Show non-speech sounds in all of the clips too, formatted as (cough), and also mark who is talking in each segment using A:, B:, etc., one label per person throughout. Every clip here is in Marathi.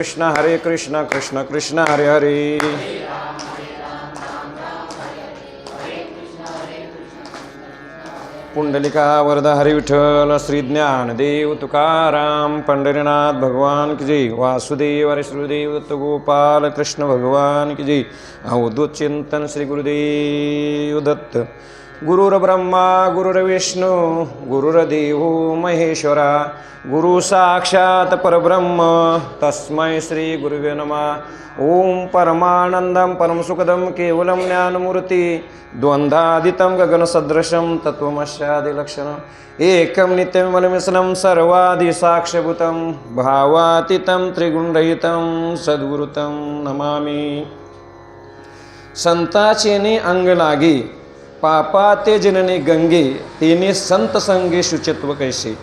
A: कृष्ण हरे कृष्ण कृष्ण कृष्ण हरे हरे। पुंडलिका वरद हरि विठ्ठल श्री ज्ञानदेव तुकाराम पंढरीनाथ भगवान की जय। वासुदेव हरे श्रीदेव गोपाल कृष्ण भगवान की जय। अवधूत चिंतन श्री गुरुदेव दत्त। गुरुर्ब्रह्मा गुरुर्विष्णू गुरुर्देव महेश्वरा गुरु साक्षात परब्रह्म तस्मै श्री गुरुवे नमः. ओम परमानंदम परमसुखदं केवलं ज्ञानमूर्ती द्वन्द्वादितं गगनसदृशं तत्त्वमस्यादिलक्षणम् एकं नित्यमलमिसनं सर्वादिसाक्षभूतं भावातीतं त्रिगुणरहितं सद्गुरुतं नमामि. संताचेने अंग लागे पापा ते जनने गंगे तिने संत संगे शुचित्व कैसे?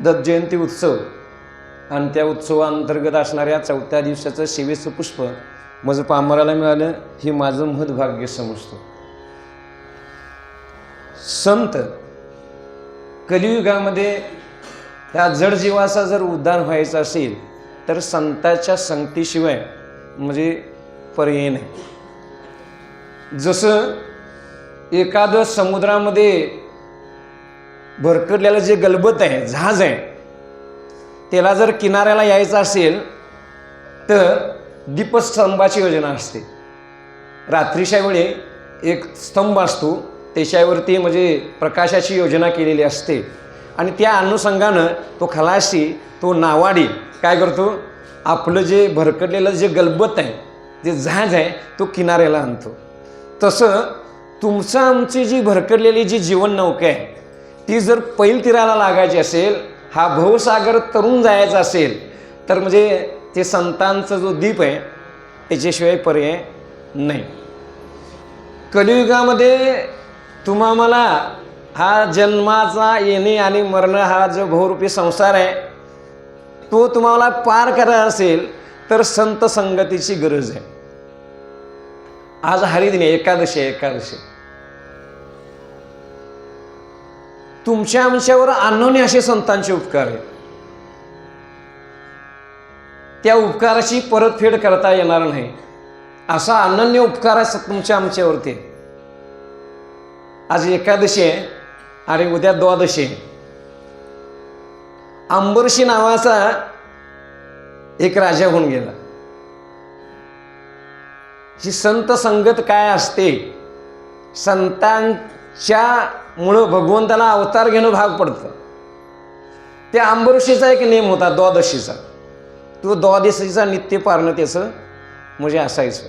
A: दत्त जयंती उत्सव. आणि त्या उत्सवाअंतर्गत असणाऱ्या चौथ्या दिवसाचं शिवेचं पुष्प माझं पामराला मिळालं हे माझं महद्भाग्य समजतो. संत कलियुगामध्ये ह्या जडजीवाचा जर उद्धार व्हायचा असेल तर संताच्या संगतीशिवाय म्हणजे पर्याय नाही. जसं एखादं समुद्रामध्ये भरकटलेलं जे गलबत आहे जहाज आहे त्याला जर किनाऱ्याला यायचं असेल तर दीपस्तंभाची योजना असते. रात्रीच्या वेळी एक स्तंभ असतो त्याच्यावरती म्हणजे प्रकाशाची योजना केलेली असते. आणि त्या अनुषंगानं तो खलाशी तो नावाडी काय करतो? आपलं जे भरकटलेलं जे गलबत आहे जे जहाज आहे तो किनाऱ्याला आणतो. तसं तुमचं आमची जी भरकडलेली जी जीवन नौका आहे ती जर पैल तीराला लागायची असेल हा भवसागर तरुण जायचा असेल तर म्हणजे ते संतांचा जो दीप आहे त्याच्याशिवाय पर्याय नाही. कलियुगामध्ये तुम्हा मला हा जन्माचा येणे आणि मरणं हा जो बहुरूपी संसार आहे तो तुम्हाला पार करायचा असेल तर संत संगतीची गरज आहे. आज हरिदिनी एकादशी आहे एकादशी. तुमच्या आमच्यावर अनन्य असे संतांचे उपकार आहेत. त्या उपकाराची परतफेड करता येणार नाही. असा अनन्य उपकार आहे तुमच्या आमच्यावरती. आज एकादशी आहे आणि उद्या द्वादशी आहे. अंबरशी नावाचा एक राजा होऊन गेला. ही संत संगत काय असते संतांच्या मुळं भगवंताला अवतार घेणं भाग पडतं. त्या आंबऋषीचा एक नेम होता द्वादशीचा. तो द्वादशीचा नित्य पारणं त्याचं म्हणजे असायचं.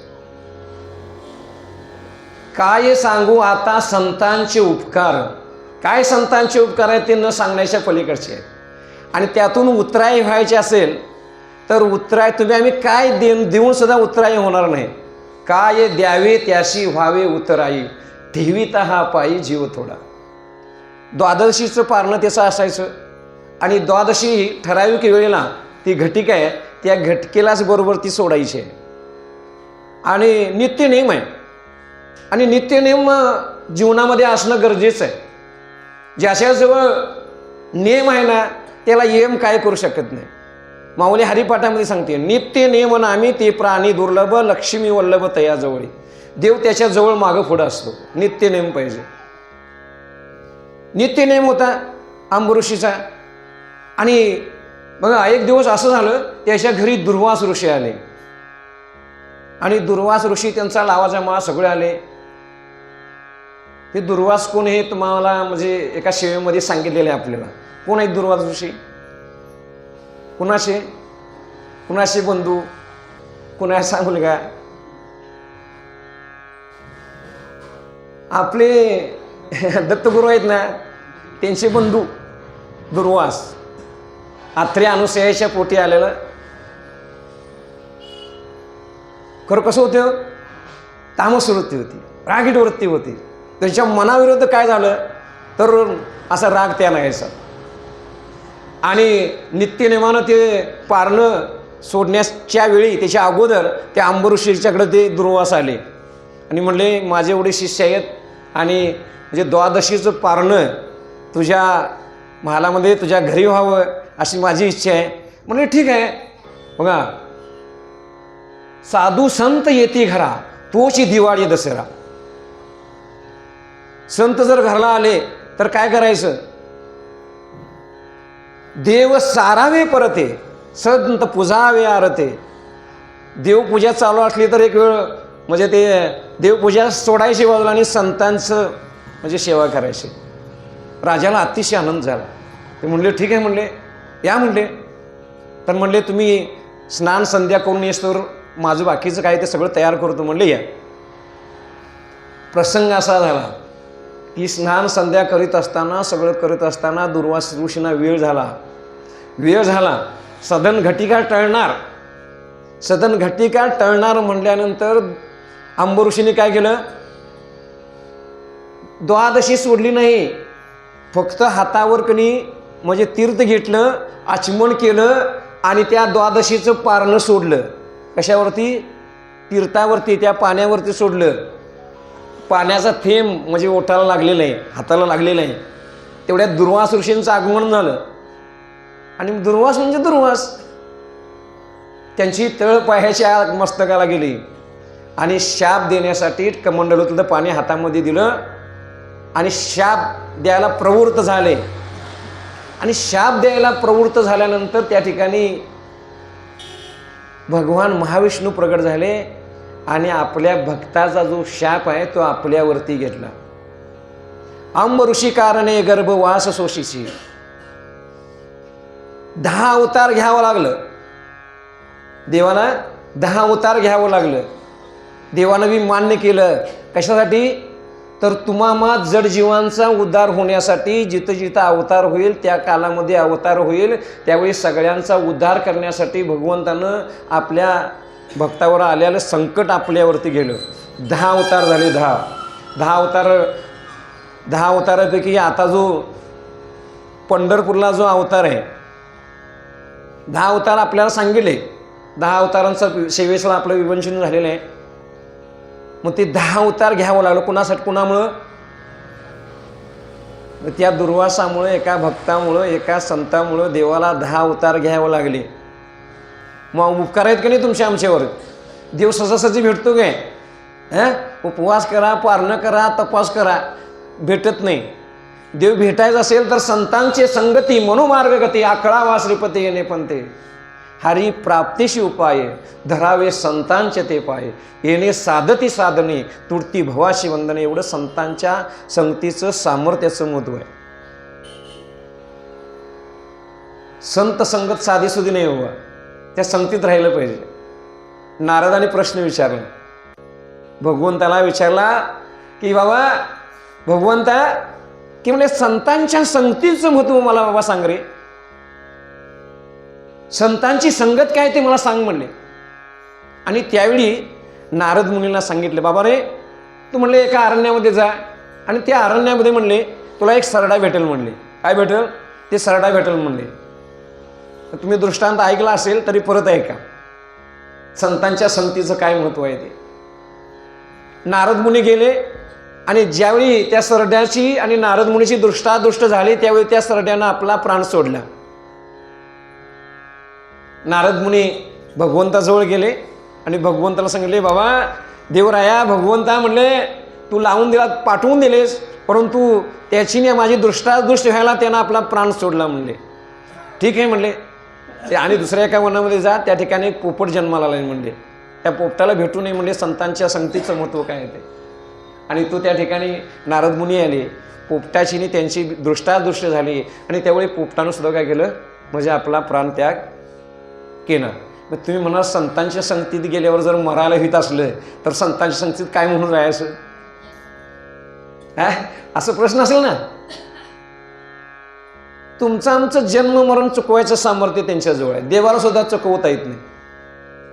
A: काय सांगू आता संतांचे उपकार? काय संतांचे उपकार आहेत ते न सांगण्याच्या पलीकडचे आहेत. आणि त्यातून उतराई व्हायचे असेल तर उतराय तुम्ही आम्ही काय देऊन देऊन सुद्धा उतराई होणार नाही. काय द्यावे त्याशी व्हावे उतराई. ठेवीत हा पायी जीव थोडा. द्वादशीचं पारणं त्याचं असायचं. आणि द्वादशी ठराविक वेळेला ती घटिका आहे त्या घटकेलाच बरोबर ती सोडायची आहे. आणि नित्य नियम आहे. आणि नित्य नियम जीवनामध्ये असणं गरजेचं आहे. ज्याच्याजवळ नियम आहे ना त्याला यम काय करू शकत नाही. माऊली हरिपाठामध्ये सांगते नित्य नियम आम्ही ते प्राणी दुर्लभ लक्ष्मी वल्लभ तयाजवळी. देव त्याच्याजवळ मागं पुढं असतो. नित्य नेम पाहिजे. नित्य नेम होता आंबऋषीचा. आणि बघा एक दिवस असं झालं त्याच्या घरी दुर्वास ऋषी आले. आणि दुर्वास ऋषी त्यांचा लावाचा मा सगळे आले. हे दुर्वास कोण हे तुम्हाला म्हणजे एका शेवेमध्ये सांगितलेले आहे आपल्याला. कोण आहेत दुर्वास ऋषी? कुणाशी? कुणाशी बंधू? कुणाचा मुलगा आपले (laughs) दत्तगुरू आहेत ना त्यांचे बंधू दुर्वास. आत्रे अनुसयाच्या पोटी आलेलं. खरं कसं होतं? तामस वृत्ती होती रागीट वृत्ती होती. त्यांच्या मनाविरुद्ध काय झालं? तर असा राग त्या नाहीचा आणि नित्यनेमानं ते पारणं सोडण्याच्या वेळी त्याच्या अगोदर त्या अंबरुशीच्याकडे ते दुर्वास आले. आणि म्हणले माझे एवढे शिष्य आहेत आणि म्हणजे द्वादशीचं पारणं तुझ्या महालामध्ये तुझ्या घरी व्हावं अशी माझी इच्छा आहे. म्हणजे ठीक आहे. बघा साधू संत येते घरा तोची दिवाळी दसरा. संत जर घरला आले तर काय करायचं? देव सारावे परते संत पुजावे आरते. देवपूजा चालू असली तर एक वेळ म्हणजे ते देवपूजा सोडायची बाजूला आणि संतांचं म्हणजे सेवा करायची. राजाला अतिशय आनंद झाला. ते म्हणले ठीक आहे म्हणले या म्हणले. तर म्हणले तुम्ही स्नान संध्या करून येस्तोवर माझं बाकीचं काय ते सगळं तयार करतो. म्हणले या. प्रसंग असा झाला. ती स्नान संध्या करीत असताना सगळं करत असताना दुर्वास ऋषींना वेळ झाला. वेळ झाला. सदन घटिका टळणार. सदन घटिका टळणार म्हणल्यानंतर आंबऋषीने काय केलं? द्वादशी सोडली नाही. फक्त हातावर कणी म्हणजे तीर्थ घेतलं आचमन केलं आणि त्या द्वादशीचं पारणं सोडलं. कशावरती? तीर्थावरती त्या पाण्यावरती सोडलं. पाण्याचा थेंब म्हणजे ओठाला लागलेला आहे हाताला लागलेला आहे. तेवढ्या दुर्वास ऋषींचं आगमन झालं. आणि दुर्वास म्हणजे दुर्वास. त्यांची तळ पायाच्या मस्तकाला गेली. आणि शाप देण्यासाठी कमंडलूतलं पाणी हातामध्ये दिलं. आणि शाप द्यायला प्रवृत्त झाले. आणि शाप द्यायला प्रवृत्त झाल्यानंतर त्या ठिकाणी भगवान महाविष्णू प्रगट झाले. आणि आपल्या भक्ताचा जो शाप आहे तो आपल्यावरती घेतला. अंब ऋषी कारणे गर्भवास सोशीची दहा अवतार घ्यावं लागलं. देवाला दहा अवतार घ्यावं लागलं. देवानं बी मान्य केलं. कशासाठी? तर तुम्हाला जड जीवांचा उद्धार होण्यासाठी जिथं जिथं अवतार होईल त्या कालामध्ये अवतार होईल. त्यावेळी सगळ्यांचा उद्धार करण्यासाठी भगवंतानं आपल्या भक्तावर आलेलं संकट आपल्यावरती गेलं. दहा अवतार झाले दहा. दहा अवतार दहा अवतारापैकी आता जो पंढरपूरला जो अवतार आहे दहा अवतार आपल्याला सांगितले. दहा अवतारांचा सेवेचं आपलं विवंचन झालेलं आहे. मग ते दहा अवतार घ्यावं लागलं. कुणासाठी? कुणामुळं? मग त्या दुर्वासामुळं एका भक्तामुळं एका संतामुळं देवाला दहा अवतार घ्यावं लागले. मग उपकार आहेत का नाही तुमच्या आमच्यावर? देव सहजासहजी भेटतो काय? हां? उपवास करा पारणं करा तपास करा. भेटत नाही. देव भेटायचं असेल तर संतांचे संगती मनोमार्ग गती आकळावा श्रीपती येणे पण ते. हरी प्राप्तीशी उपाय धरावे संतांचे ते पाय. येणे साधती साधने तुटती भवाशी वंदने. एवढं संतांच्या संगतीचं सामर्थ्याचं महत्त्व आहे. संत संगत साधी सुधी नाही बाबा. त्या संगतीत राहिलं पाहिजे. नारदाने प्रश्न विचारला. भगवंताला विचारला की बाबा भगवंता की म्हणजे संतांच्या संगतीचं महत्त्व मला बाबा सांग रे. संतांची संगत काय ते मला सांग म्हणले. आणि त्यावेळी नारद मुलींना सांगितले बाबा रे तू म्हणले एका अरण्यामध्ये जा. आणि त्या अरण्यामध्ये म्हणले तुला एक सरडा भेटेल म्हणले. काय भेटेल? ते सरडा भेटेल म्हणले. तुम्ही दृष्टांत ऐकला असेल तरी परत ऐका. संतांच्या संगतीचं काय महत्त्व आहे ते? नारद मुनी गेले आणि ज्यावेळी त्या सरड्याची आणि नारद मुनीची दृष्टादृष्ट झाली त्यावेळी त्या सरड्यानं आपला प्राण सोडला. नारद मुनी भगवंताजवळ गेले आणि भगवंताला सांगितले बाबा देवराया भगवंता म्हणले तू लावून दिला पाठवून दिलेस परंतु त्याची माझी दृष्टादृष्ट व्हायला त्यानं आपला प्राण सोडला म्हणले. ठीक आहे म्हणले. ते आणि दुसऱ्या एका वनामध्ये जा त्या ठिकाणी पोपट जन्माला आला म्हणले त्या पोपटाला भेटू नये म्हणजे संतांच्या संगतीचं महत्त्व काय आहे ते. आणि तो त्या ठिकाणी नारद मुनी आले पोपटाचीनी त्यांची दृष्टादृष्ट झाली आणि त्यावेळी पोपटानं सुद्धा काय केलं? म्हणजे आपला प्राणत्याग केला. मग तुम्ही म्हणा संतांच्या संगतीत गेल्यावर जर मरायला हित असलं तर संतांच्या संगतीत काय म्हणून राहायचं? असं प्रश्न असेल ना? तुमचं आमचं जन्म मरण चुकवायचं सामर्थ्य त्यांच्याजवळ आहे. देवाला सुद्धा चुकवता येत नाही.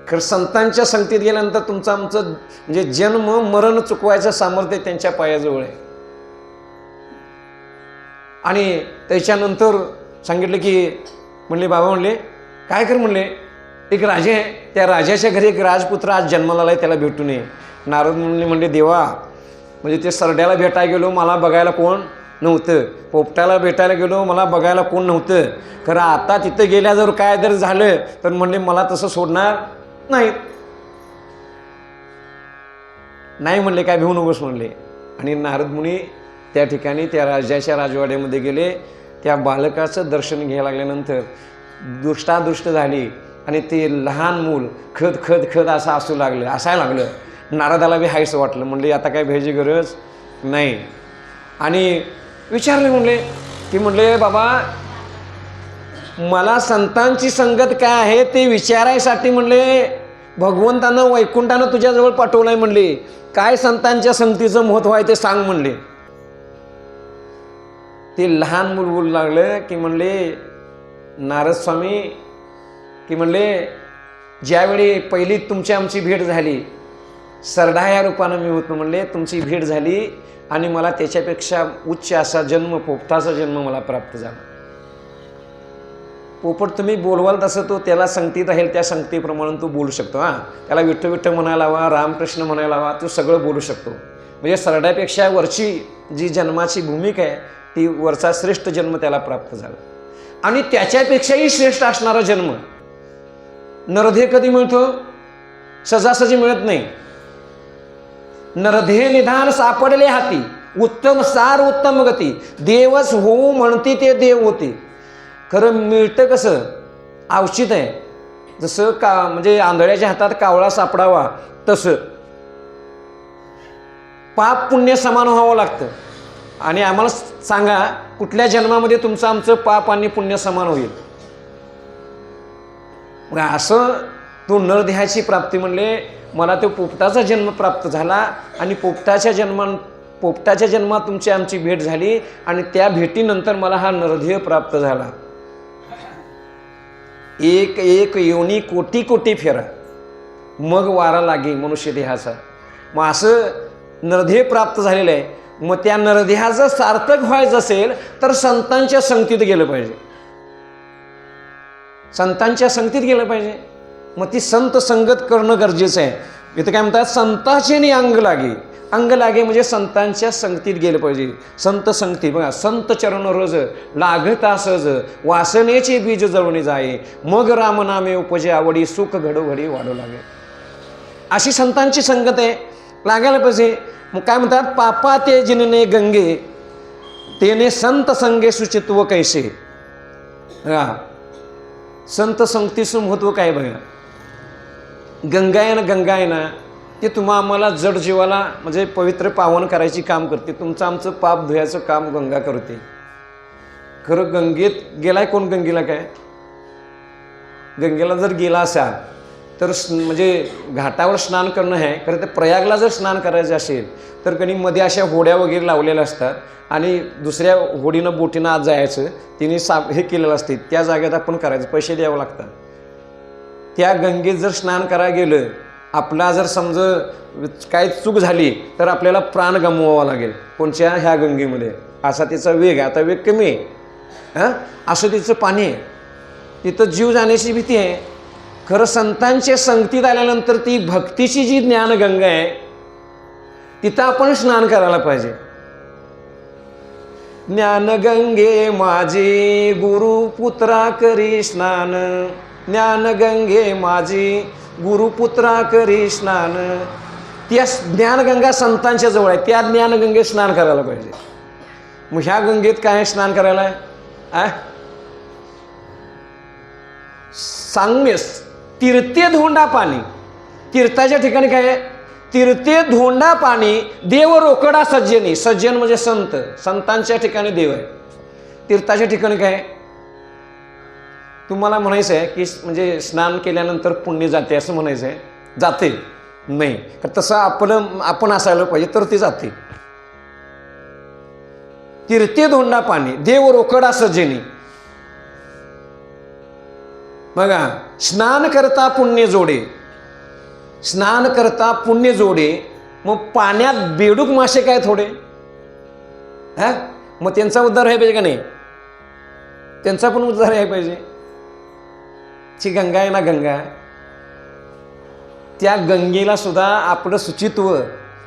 A: खरं संतांच्या संगतीत गेल्यानंतर तुमचं आमचं म्हणजे जन्म मरण चुकवायचं सामर्थ्य त्यांच्या पायाजवळ आहे. आणि त्याच्यानंतर सांगितलं की म्हणले बाबा म्हणले काय कर? म्हणले एक राजे आहे. त्या राजाच्या घरी एक राजपुत्र आज जन्माला आहे त्याला भेटू नये. नारद म्हणले म्हणले देवा म्हणजे ते सरड्याला भेटायला गेलो मला बघायला कोण नव्हतं. पोपटाला भेटायला गेलो मला बघायला कोण नव्हतं. खरं आता तिथं गेल्या जर काय जर झालं तर म्हणले मला तसं सोडणार नाहीत. नाही म्हणले काय भिवू नकोस म्हणले. आणि नारद मुनी त्या ठिकाणी त्या राजाच्या राजवाड्यामध्ये गेले. त्या बालकाचं दर्शन घ्यायला लागल्यानंतर दुष्टादुष्ट झाली आणि ते लहान मूल खद खद खद असं असू लागलं असायला लागलं. नारदाला बी हायसं वाटलं. म्हणले आता काय भ्यायची गरज? नाही. आणि विचारले म्हणले. की म्हणले बाबा मला संतांची संगत काय आहे ते विचारायसाठी म्हणले भगवंतानं वैकुंठानं तुझ्याजवळ पाठवलंय म्हणले. काय संतांच्या संगतीचं महत्त्व आहे ते सांग म्हणले. ते लहान मूल बोलू लागलं की म्हणले नारद स्वामी की म्हणले ज्यावेळी पहिली तुमची आमची भेट झाली सरडा या रूपानं मी होतो म्हणले तुमची भेट झाली आणि मला त्याच्यापेक्षा उच्च असा जन्म पोपटाचा जन्म मला प्राप्त झाला. पोपट तुम्ही बोलवाल तसं तो त्याला संगतीत राहील त्या संगतीप्रमाणे तो बोलू शकतो हां. त्याला विठ्ठ विठ्ठ म्हणायला हवा रामकृष्ण म्हणायला हवा तो सगळं बोलू शकतो. म्हणजे सरड्यापेक्षा वरची जी जन्माची भूमिका आहे ती वरचा श्रेष्ठ जन्म त्याला प्राप्त झाला. आणि त्याच्यापेक्षाही श्रेष्ठ असणारा जन्म नरधे कधी मिळतो? सजासजी मिळत नाही. नरधे निधान सापडले हाती. उत्तम सार उत्तम गती. देवच होऊ म्हणती ते देव होते. खरं मिळतं कसं? औषध आहे. जसं का म्हणजे आंधळ्याच्या हातात कावळा सापडावा तसं. पाप पुण्य समान व्हावं लागतं. आणि आम्हाला सांगा कुठल्या जन्मामध्ये तुमचं आमचं पाप आणि पुण्य समान होईल? मग असं तो नरदेहाची प्राप्ती म्हणले मला तो पोपटाचा जन्म प्राप्त झाला आणि पोपटाच्या जन्मा पोपटाच्या जन्मात तुमची आमची भेट झाली आणि त्या भेटीनंतर मला हा नरदेह प्राप्त झाला. एक एक योनी कोटी कोटी फेरा. मग वारा लागे मनुष्य देहाचा. मग असं नरदेह प्राप्त झालेलं आहे. मग त्या नरदेहाचं सार्थक व्हायचं असेल तर संतांच्या संगतीत गेलं पाहिजे. संतांच्या संगतीत गेलं पाहिजे. मग ती संत संगत करणं गरजेचं आहे. इथं काय म्हणतात संताचे नि अंग लागे अंग लागे म्हणजे संतांच्या संगतीत गेलं पाहिजे. संत संगती बघा संत चरण रज लागता सज वासनेचे बीज जळवणे जाये. मग रामनामे उपजे आवडी सुख घडोघडी वाढू लागे. अशी संतांची संगत आहे. लागायला पाहिजे. मग काय म्हणतात पापा ते जिनने गंगे तेने संत संगे सुचित्व कैसे. हा. संत संगतीचं महत्त्व काय बघा. गंगायन गंगायना. ते तुम्हा आम्हाला जड जीवाला म्हणजे पवित्र पावन करायची काम करते. तुमचं आमचं पाप धुयाचं काम गंगा करते. खरं गंगेत गेलाय कोण गंगेला काय? गंगेला जर गेला असाल तर म्हणजे घाटावर स्नान करणं आहे खरं तर प्रयागला जर स्नान करायचं असेल तर कधी मध्ये अशा होड्या वगैरे लावलेल्या असतात आणि दुसऱ्या होडीनं बोटीनं आत जायचं तिने सा हे केलेलं असते त्या जागेत आपण करायचं पैसे द्यावं लागतात. त्या गंगेत जर स्नान करायला गेलं आपला जर समज काय चूक झाली तर आपल्याला प्राण गमवावा लागेल. कोणत्या ह्या गंगेमध्ये. असा तिचा वेग आहे. आता वेग कमी आहे. हां? असं तिचं पाणी आहे. तिथं जीव जाण्याची भीती आहे. खरं संतांच्या संगतीत आल्यानंतर ती भक्तीची जी ज्ञानगंगा आहे तिथं आपण स्नान करायला पाहिजे. ज्ञानगंगे माझे गुरु पुत्रा करी स्नान. ज्ञानगंगे माझी गुरुपुत्रा करी स्नान. त्या ज्ञानगंगा संतांच्या जवळ आहे. त्या ज्ञानगंगेत स्नान करायला पाहिजे. मग ह्या गंगेत काय स्नान करायला आहे? आ? सांगमेस. तीर्थे धोंडा पाणी. तीर्थाच्या ठिकाणी काय आहे? तीर्थे धोंडा पाणी देव रोकडा सज्जनी. सज्जन म्हणजे संत. संतांच्या ठिकाणी देव आहे. तीर्थाच्या ठिकाणी काय आहे? तुम्हाला म्हणायचं आहे की म्हणजे स्नान केल्यानंतर पुण्य जाते असं म्हणायचं आहे जाते. नाही. तर तसं आपलं आपण असायला पाहिजे तर ते जाते. तीर्थे धोंडा पाणी देव रोकडा सजेनी बघा स्नान करता पुण्य जोडे. स्नान करता पुण्य जोडे. मग पाण्यात बेडूक मासे काय थोडे? हा? मग त्यांचा उद्धार आहे पाहिजे का नाही? त्यांचा पण उद्धार आहे पाहिजे. ची गंगा आहे ना गंगा? त्या गंगेला सुद्धा आपलं सुचित्व.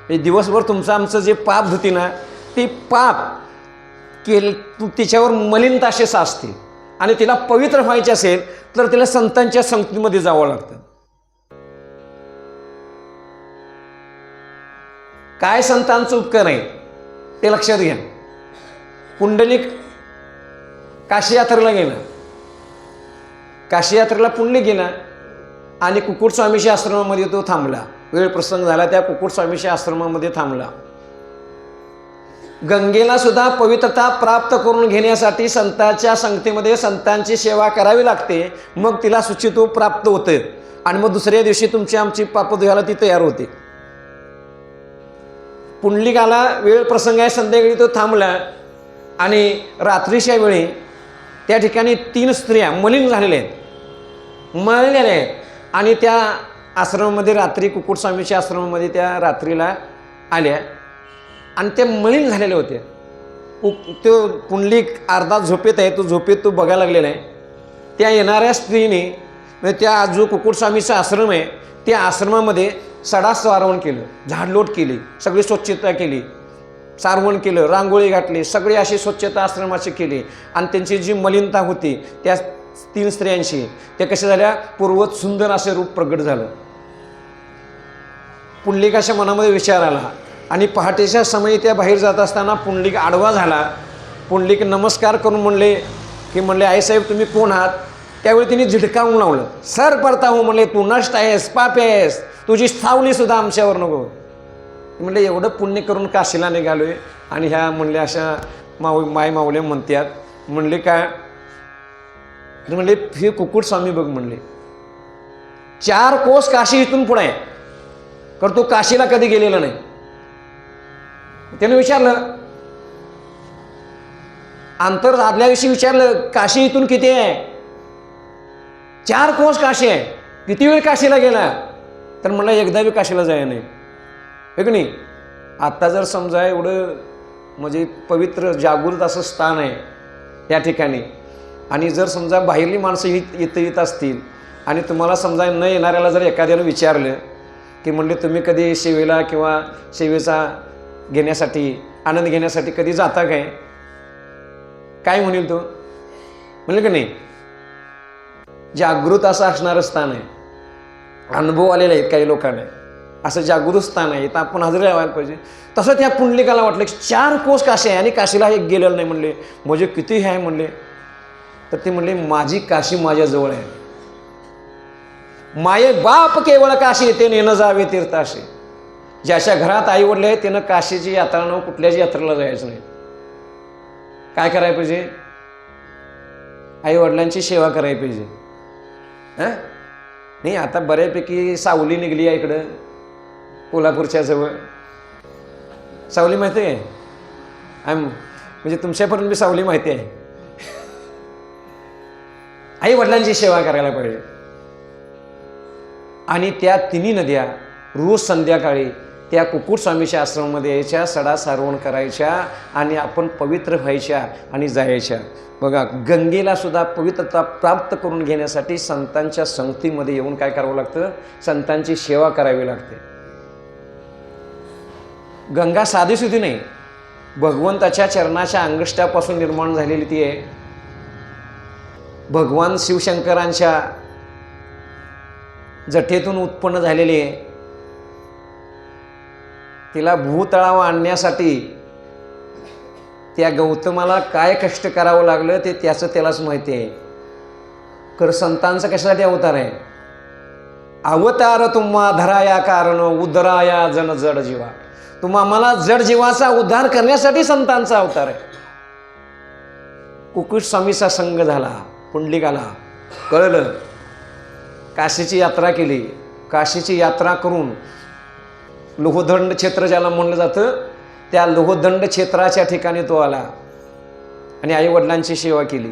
A: हे दिवसभर तुमचं आमचं जे पाप धुती ना ते पाप केल तू तिच्यावर मलिनता असे साचते आणि तिला पवित्र व्हायचे असेल तर तिला संतांच्या संगतीमध्ये जावं लागतं. काय संतांचं उपकार आहे? ते लक्षात घ्या. पुंडलिक काशी यात्रेला गेलं. काशी यात्रेला पुंडलिक गेला आणि कुकुटस्वामीच्या आश्रमामध्ये तो थांबला. वेळ प्रसंग झाला त्या कुकुटस्वामीच्या आश्रमामध्ये थांबला. गंगेला सुद्धा पवित्रता प्राप्त करून घेण्यासाठी संतांच्या संगतीमध्ये संतांची सेवा करावी लागते. मग तिला सुचित्व प्राप्त होते. आणि मग दुसऱ्या दिवशी तुमची आमची पापधुयाला ती तयार होते. पुंडलिकाला वेळ प्रसंग आहे संध्याकाळी तो थांबला. आणि रात्रीच्या वेळी त्या ठिकाणी तीन स्त्रिया मलिन झालेल्या आहेत. मळलेल्या आहेत. आणि त्या आश्रमामध्ये रात्री कुकुटस्वामीच्या आश्रमामध्ये त्या रात्रीला आल्या. आणि त्या मलिन झालेले होते. उ- तो पुंडलिक अर्धा झोपेत आहे तो झोपेत तो बघायला लागलेला आहे. त्या येणाऱ्या स्त्रीने म्हणजे त्या जो कुकुटस्वामीचा आश्रम आहे त्या आश्रमामध्ये सडा वारवण केलं झाडलोट केली सगळी स्वच्छता केली. सारवण केलं रांगोळी घातली सगळी अशी स्वच्छता आश्रमाची केली. आणि त्यांची जी मलिनता होती त्या तीन स्त्रियांशी त्या कशा झाल्या? पूर्वत सुंदर असे रूप प्रगट झालं. पुंडलिकाच्या मनामध्ये विचार आला. आणि पहाटेच्या समयी त्या बाहेर जात असताना पुंडलिक आडवा झाला. पुंडलिक नमस्कार करून म्हणले की म्हणले आईसाहेब तुम्ही कोण आहात? त्यावेळी तिने झिडकावून लावलं. सर पडता हो म्हणले तू नष्ट आहेस पाप आहेस. तुझी सावली सुद्धा आमच्यावर नको. म्हणले एवढं पुण्य करून काशीला निघालोय आणि ह्या म्हणले अशा माऊ माय माऊल्या म्हणत्यात. म्हणले काय? म्हणले हे कुकुट स्वामी बघ म्हणले. चार कोस काशी इथून पुढे आहे कारण तो काशीला कधी गेलेला नाही. त्याने विचारलं अंतर आदल्याविषयी विचारलं काशी इथून किती आहे? चार कोस काशी आहे किती वेळ काशीला गेला? तर म्हणलं एकदा बी काशीला जाय नाही. हे की नाही? आत्ता जर समजा एवढं म्हणजे पवित्र जागृत असं स्थान आहे या ठिकाणी आणि जर समजा बाहेरली माणसं येत इथं येत असतील आणि तुम्हाला समजा न येणाऱ्याला जर एखाद्यानं विचारलं की म्हणले तुम्ही कधी सेवेला किंवा सेवेचा घेण्यासाठी आनंद घेण्यासाठी कधी जाता काय? काय म्हणेल तो? म्हणलं की नाही जागृत असं असणारं स्थान आहे. अनुभव आलेला आहेत काही लोकांना. असं जागृत स्थान आहे तर आपण हजर लावायला पाहिजे. तसं त्या पुंडलिकाला वाटलं की चार कोस काशी आहे आणि काशीला एक गेलेलं नाही म्हणले. म्हणजे किती आहे म्हणले. तर ते म्हणले माझी काशी माझ्याजवळ आहे. माये बाप केवळ काशी ते नेणं जावे तीर्थाशी. ज्याच्या घरात आई वडले आहेत त्यानं काशीची यात्रा न कुठल्याच यात्रेला जायचं नाही. काय करायला पाहिजे? आई वडिलांची सेवा करायला पाहिजे. हां? नाही आता बऱ्यापैकी सावली निघली आहे इकडं. कोल्हापूरच्या जवळ. सावली माहिती आहे? आम म्हणजे तुमच्यापर्यंत मी सावली माहिती आहे. आई वडिलांची सेवा करायला पाहिजे. आणि त्या तिन्ही नद्या रोज संध्याकाळी त्या कुकुटस्वामीच्या आश्रमामध्ये यायच्या सडा सारवण करायच्या आणि आपण पवित्र व्हायच्या आणि जायच्या. बघा गंगेला सुद्धा पवित्रता प्राप्त करून घेण्यासाठी संतांच्या संगतीमध्ये येऊन काय करावं लागतं? संतांची सेवा करावी लागते. गंगा साधीसुधी नाही. भगवंताच्या चरणाच्या अंगष्ट्यापासून निर्माण झालेली ती आहे. भगवान शिवशंकरांच्या जठेतून उत्पन्न झालेली आहे. तिला भूतळावर आणण्यासाठी त्या गौतमाला काय कष्ट करावं लागलं ते त्याचं त्यालाच माहिती आहे. कर संतांचा कशासाठी अवतार आहे? अवतार तुम्हा धराया कारण उदराया जन जड जीवा. तुम्हा मला जड जीवाचा उद्धार करण्यासाठी संतांचा अवतार आहे. कुकुट स्वामीचा संघ झाला पुंडलिकाला कळलं. काशीची यात्रा केली. काशीची यात्रा करून लोहदंड क्षेत्र ज्याला म्हणलं जातं त्या लोहदंड क्षेत्राच्या ठिकाणी तो आला आणि आईवडिलांची सेवा केली.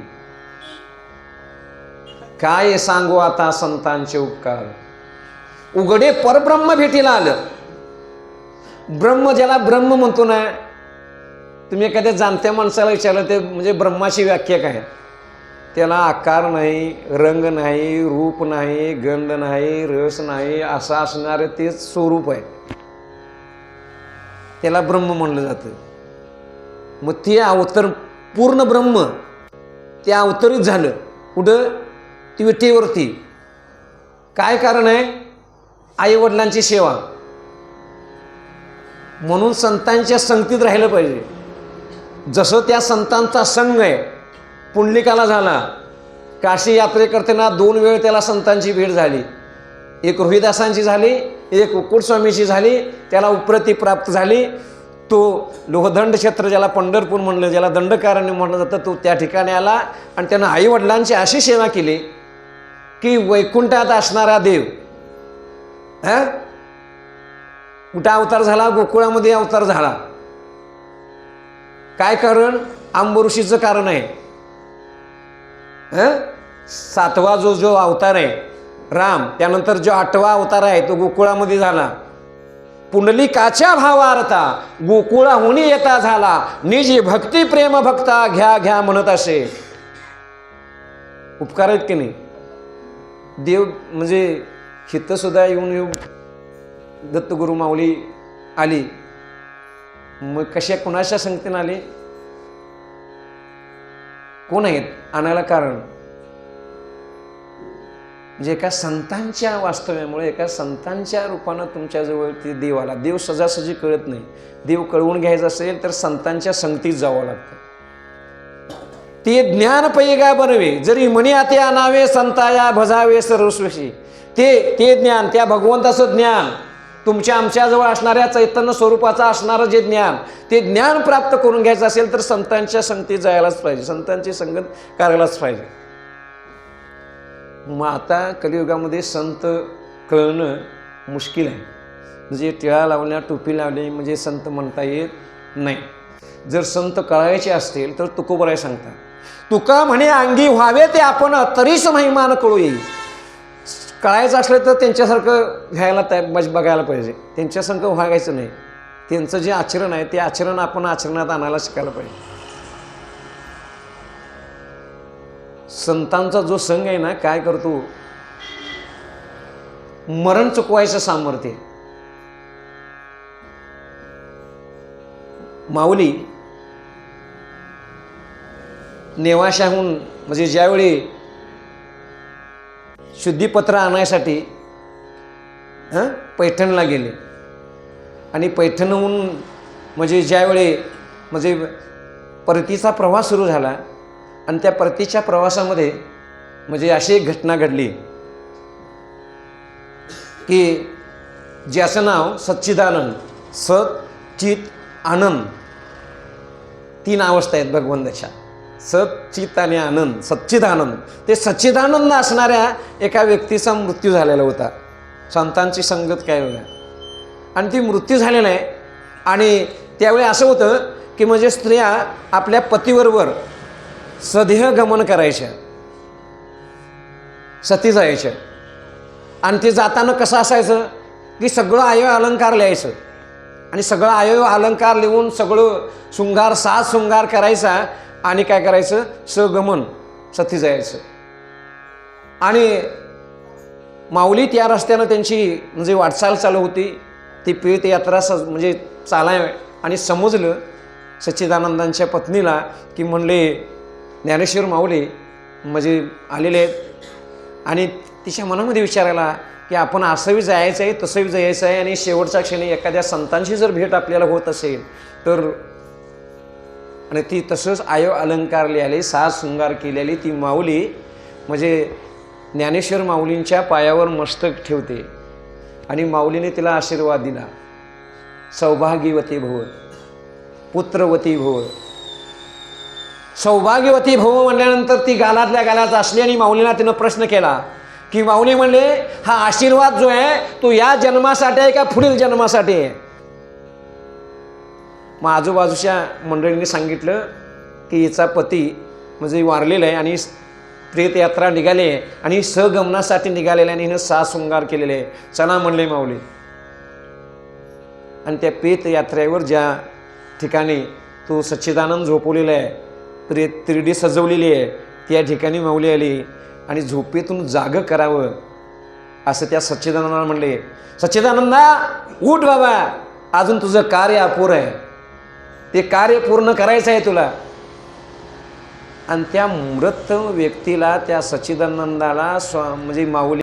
A: काय सांगू आता संतांचे उपकार? उघडे परब्रह्म भेटीला आलं. ब्रह्म ज्याला ब्रह्म म्हणतो ना तुम्ही एखाद्या जाणत्या माणसाला विचारलं ते म्हणजे ब्रह्माची व्याख्या काय? त्याला आकार नाही रंग नाही रूप नाही गंध नाही रस नाही असं असणारं तेच स्वरूप आहे. त्याला ब्रह्म म्हणलं जातं. मग ते अवतर पूर्ण ब्रह्म ते अवतरित झालं. कुठं ती विठेवरती काय कारण आहे? आईवडिलांची सेवा. म्हणून संतांच्या संगतीत राहिलं पाहिजे. जसं त्या संतांचा संघ आहे पुंडलिकाला झाला काशी यात्रेकरताना दोन वेळ त्याला संतांची भेट झाली. एक रोहिदासांची झाली एक कुकुटस्वामीची झाली त्याला उप्रती प्राप्त झाली. तो लोहदंड क्षेत्र ज्याला पंढरपूर म्हणलं ज्याला दंडकारण्य म्हणलं जातं तो त्या ठिकाणी आला आणि त्यानं आईवडिलांची अशी सेवा केली की वैकुंठात असणारा देव हा? कुठं अवतार झाला गोकुळामध्ये अवतार झाला. काय कारण? आंबऋषीचं कारण आहे. सातवा जो जो अवतार आहे राम त्यानंतर जो आठवा अवतार आहे तो गोकुळामध्ये झाला. पुंडलिकाच्या भावार्था गोकुळाहून येता झाला. निजी भक्ती प्रेम भक्ता घ्या घ्या म्हणत असे. उपकार आहेत की नाही? देव म्हणजे हित सुद्धा येऊन येऊ दत्तगुरु माऊली आली. मग कशा कुणाच्या संगतीनं आली? कोण आहेत? आणायला कारण? म्हणजे एका संतांच्या वास्तव्यामुळे एका संतांच्या रूपानं तुमच्याजवळ ते देव आला. देव सजासजी कळत नाही. देव कळवून घ्यायचं असेल तर संतांच्या संगतीत जावं लागतं. ते ज्ञान पैगा बनवे. जरी म्हणी आते आणावे संताया भजावे सर्वस्वशी ते ते ज्ञान त्या भगवंताचं ज्ञान. तुमच्या आमच्याजवळ असणाऱ्या चैतन्य स्वरूपाचं असणारं जे ज्ञान ते ज्ञान प्राप्त करून घ्यायचं असेल तर संतांच्या संगतीत जायलाच पाहिजे. संतांची संगत करायलाच पाहिजे. मग आता कलियुगामध्ये संत कळणं मुश्किल आहे. म्हणजे टिळा लावल्या टोपी लावली म्हणजे संत म्हणता येत नाही. जर संत कळायचे असतील तर तुकोबराय सांगतात तुका म्हणे अंगी व्हावे ते आपण तरीच महिमान कळू येईल कळायचं असलं तर त्यांच्यासारखं घ्यायला तयार मज बघायला पाहिजे. त्यांच्यासारखं व्हायचं नाही. त्यांचं जे आचरण आहे ते आचरण आपण आचरणात आणायला शिकायला पाहिजे. संतांचा जो संघ आहे ना काय करतो? मरण चुकवायचं सामर्थ्य माऊली नेवाशाहून म्हणजे ज्यावेळी शुद्धीपत्र आणायसाठी हं पैठणला गेले. आणि पैठणहून म्हणजे ज्यावेळी म्हणजे परतीचा प्रवास सुरू झाला आणि त्या परतीच्या प्रवासामध्ये म्हणजे अशी एक घटना घडली की ज्याचं नाव सच्चिदानंद सत चित आनंद तीन अवस्था आहेत भगवंताच्या. सत आणि आनंद सच्चिदानंद. ते सच्चिदानंद असणाऱ्या एका व्यक्तीचा मृत्यू झालेला होता. संतांची संगत काय होत्या आणि ती मृत्यू झालेला आहे. आणि त्यावेळी असं होतं की म्हणजे स्त्रिया आपल्या पतीबरोबर सदेह गमन करायच्या. सती जायच्या. आणि ते जाताना कसं असायचं? की सगळं आयो अलंकार लिहायचं. आणि सगळं आयो अलंकार लिहून सगळं शृंगार साज शृंगार करायचा. आणि काय करायचं? सगमन सती जायचं. आणि माऊली त्या रस्त्यानं त्यांची म्हणजे वाटचाल चालू होती. ती पीठ यात्रा स म्हणजे चालाय आणि समजलं सच्चिदानंदांच्या पत्नीला की म्हणले ज्ञानेश्वर माऊली म्हणजे आलेले आहेत. आणि तिच्या मनामध्ये विचारायला की आपण असंही जायचं आहे तसंही जायचं आहे आणि शेवटच्या क्षणी एखाद्या संतांची जर भेट आपल्याला होत असेल तर आणि ती तसंच आयो अलंकार लिहाले साज शृंगार केलेली ती माऊली म्हणजे ज्ञानेश्वर माऊलींच्या पायावर मस्तक ठेवते. आणि माऊलीने तिला आशीर्वाद दिला. सौभाग्यवती भव पुत्रवती भव. सौभाग्यवती भव म्हणल्यानंतर ती गालातल्या गालात असली आणि माऊलीला तिनं प्रश्न केला की माऊली म्हणले हा आशीर्वाद जो आहे तो या जन्मासाठी आहे का पुढील जन्मासाठी आहे? मग आजूबाजूच्या मंडळींनी सांगितलं की हिचा पती म्हणजे वारलेला आहे आणि प्रेतयात्रा निघाली आहे आणि सगमनासाठी निघालेलं आहे आणि हिनं सा शृंगार केलेले आहे. चला म्हणले माऊली. आणि त्या प्रेतयात्रेवर ज्या ठिकाणी तो सच्चिदानंद झोपवलेला आहे प्रेत तिरडी सजवलेली आहे त्या ठिकाणी माऊली आली आणि झोपेतून जागं करावं असं त्या सच्चिदानंदाला म्हणले. सच्चिदानंदा उठ बाबा. अजून तुझं कार्य अपूर आहे. ते कार्य पूर्ण करायचं आहे तुला. आणि त्या मृत व्यक्तीला त्या सच्चिदानंदाला स्वा म्हणजे माऊली